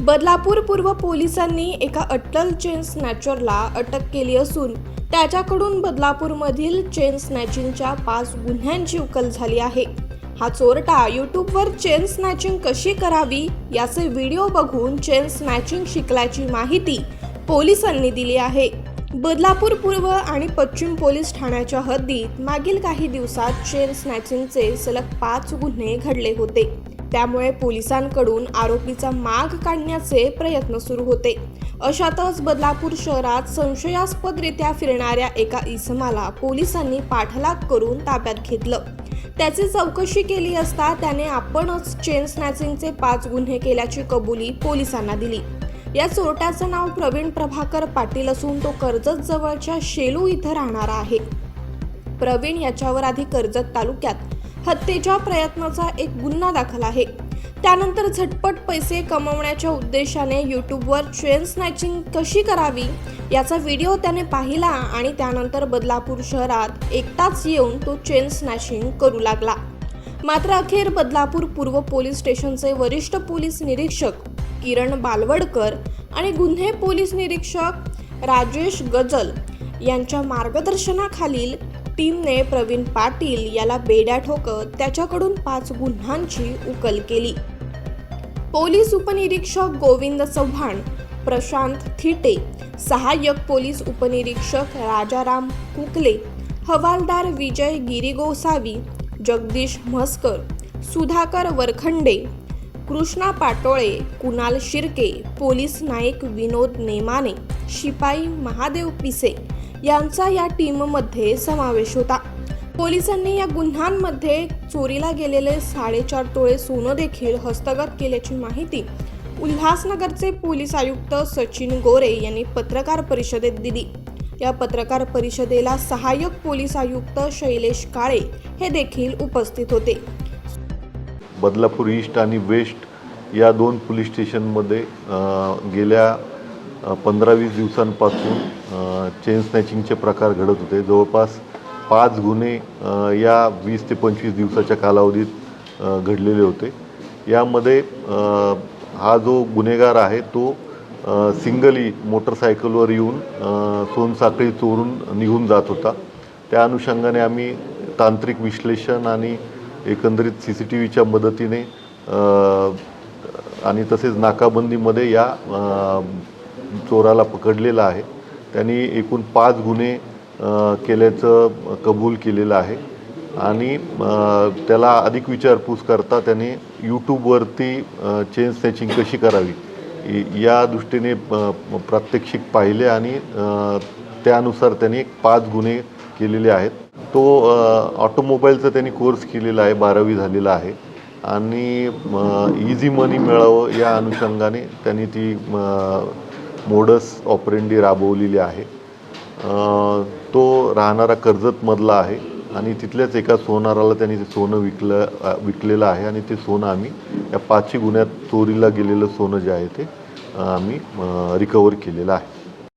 बदलापूर पूर्व पोलिसांनी एका अटल चेन स्नॅचरला अटक केली असून त्याच्याकडून बदलापूरमधील चेन स्नॅचिंगच्या पाच गुन्ह्यांची उकल झाली आहे. हा चोरटा यूट्यूबवर चेन स्नॅचिंग कशी करावी याचे व्हिडिओ बघून चेन स्नॅचिंग शिकल्याची माहिती पोलिसांनी दिली आहे. बदलापूर पूर्व आणि पश्चिम पोलीस ठाण्याच्या हद्दीत मागील काही दिवसात चेन स्नॅचिंगचे सलग पाच गुन्हे घडले होते. त्यामुळे पोलिसांकडून आरोपीचा माग काढण्याचे प्रयत्न सुरू होते. अशातच बदलापूर शहरात संशयास्पदरित्या फिरणाऱ्या एका इसमाला पोलिसांनी पाठलाग करून ताब्यात घेतलं. त्याची चौकशी केली असता त्याने आपणच चेन स्नॅचिंगचे पाच गुन्हे केल्याची कबुली पोलिसांना दिली. या चोरट्याचं नाव प्रवीण प्रभाकर पाटील असून तो कर्जत जवळच्या शेलू इथं राहणारा आहे. प्रवीण याच्यावर आधी कर्जत तालुक्यात हत्येच्या प्रयत्नाचा एक गुन्हा दाखल आहे. त्यानंतर झटपट पैसे कमवण्याच्या उद्देशाने यूट्यूबवर चेन स्नॅचिंग कशी करावी याचा व्हिडिओ त्याने पाहिला आणि त्यानंतर बदलापूर शहरात एकटाच येऊन तो चेन स्नॅचिंग करू लागला. मात्र अखेर बदलापूर पूर्व पोलीस स्टेशनचे वरिष्ठ पोलीस निरीक्षक किरण बालवडकर आणि गुन्हे पोलीस निरीक्षक राजेश गजल यांच्या मार्गदर्शनाखालील टीमने प्रवीण पाटील याला बेड्या ठोकत त्याच्याकडून पाच गुन्ह्यांची उकल केली. पोलीस उपनिरीक्षक गोविंद चव्हाण प्रशांत थिटे सहाय्यक पोलीस उपनिरीक्षक राजाराम कुकले हवालदार विजय गिरीगोसावी जगदीश म्हस्कर सुधाकर वरखंडे कृष्णा पाटोळे कुणाल शिर्के पोलीस नाईक विनोद नेमाने शिपाई महादेव पिसे यांचा या टीममध्ये समावेश होता. पोलिसांनी या गुन्ह्यांमध्ये चोरीला गेलेले साडेचार तोळे सोनं देखील हस्तगत केल्याची माहिती उल्हासनगरचे पोलीस आयुक्त सचिन गोरे यांनी पत्रकार परिषदेत दिली. या पत्रकार परिषदेला सहाय्यक पोलीस आयुक्त शैलेश काळे हे देखील उपस्थित होते. बदलापूर ईस्ट आणि वेस्ट या दोन पोलीस स्टेशनमध्ये गेल्या पंधरा वीस दिवसांपासून चेन स्नॅचिंगचे प्रकार घडत होते. जवळपास पाच गुन्हे या वीस ते पंचवीस दिवसाच्या कालावधीत घडलेले होते. यामध्ये हा जो गुन्हेगार आहे तो सिंगली मोटरसायकलवर येऊन सोनसाखळी चोरून निघून जात होता. त्या अनुषंगाने आम्ही तांत्रिक विश्लेषण आणि एकंदरीत सी सी टी व्हीच्या मदतीने आणि तसेच नाकाबंदीमध्ये या चोराला पकडलेला आहे. त्यांनी एकूण पाच गुन्हे केल्याचं कबूल केलेलं आहे. आणि त्याला अधिक विचारपूस करता त्याने यूट्यूबवरती चेन स्नॅचिंग कशी करावी? या दृष्टीने प्रात्यक्षिक पाहिले आणि त्यानुसार त्यांनी पाच गुन्हे केलेले आहेत. तो ऑटोमोबाईलचा त्यांनी कोर्स केलेला आहे बारावी झालेला आहे. आणि इझी मनी मिळावं या अनुषंगाने त्यांनी ती मोडस ऑपरेंडी राबवलेली आहे. तो राहणारा कर्जतमधला आहे आणि तिथल्याच एका सोनाराला त्यांनी ते सोनं विकलं विकलेलं आहे आणि ते सोनं आम्ही या पाचही गुन्ह्यात चोरीला गेलेलं सोनं जे आहे ते आम्ही रिकवर केलेलं आहे.